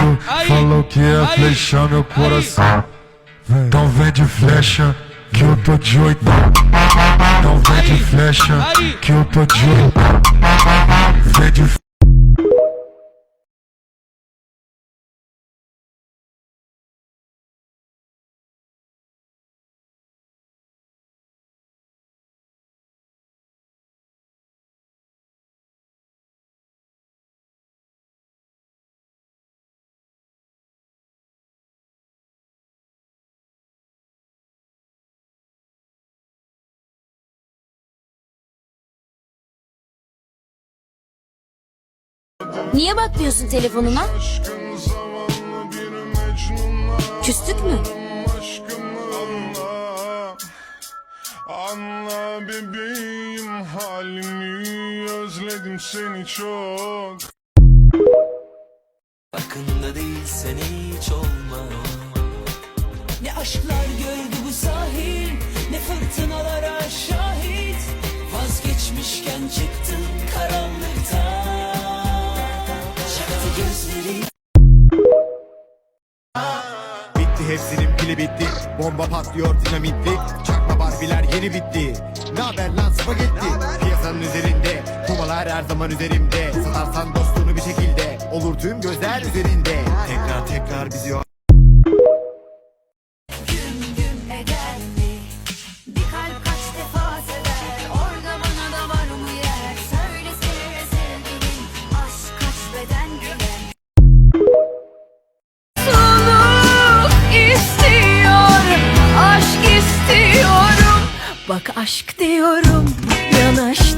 doido, falou que ia flechar meu coração. Então vem de flecha, que eu tô de oito. Então vem de flecha, que eu tô de oito. Niye bakmıyorsun telefonuna? Küstük mü? Anla, bebeğim halimi özledim seni çok. Farkında değilsen hiç olma Ne aşklar gördü bu sahil Ne fırtınalara şahit Vazgeçmişken çıktın Bitti hepsinin pili bitti. Bomba patlıyor dinamitli. Çakma barbiler yeni bitti. Ne haber lan spagetti? Piyasanın üzerinde. Kumalar her zaman üzerimde. Satarsan dostluğunu bir şekilde. Olur tüm gözler üzerinde. Tekrar tekrar bizi Bak aşk diyorum yanaş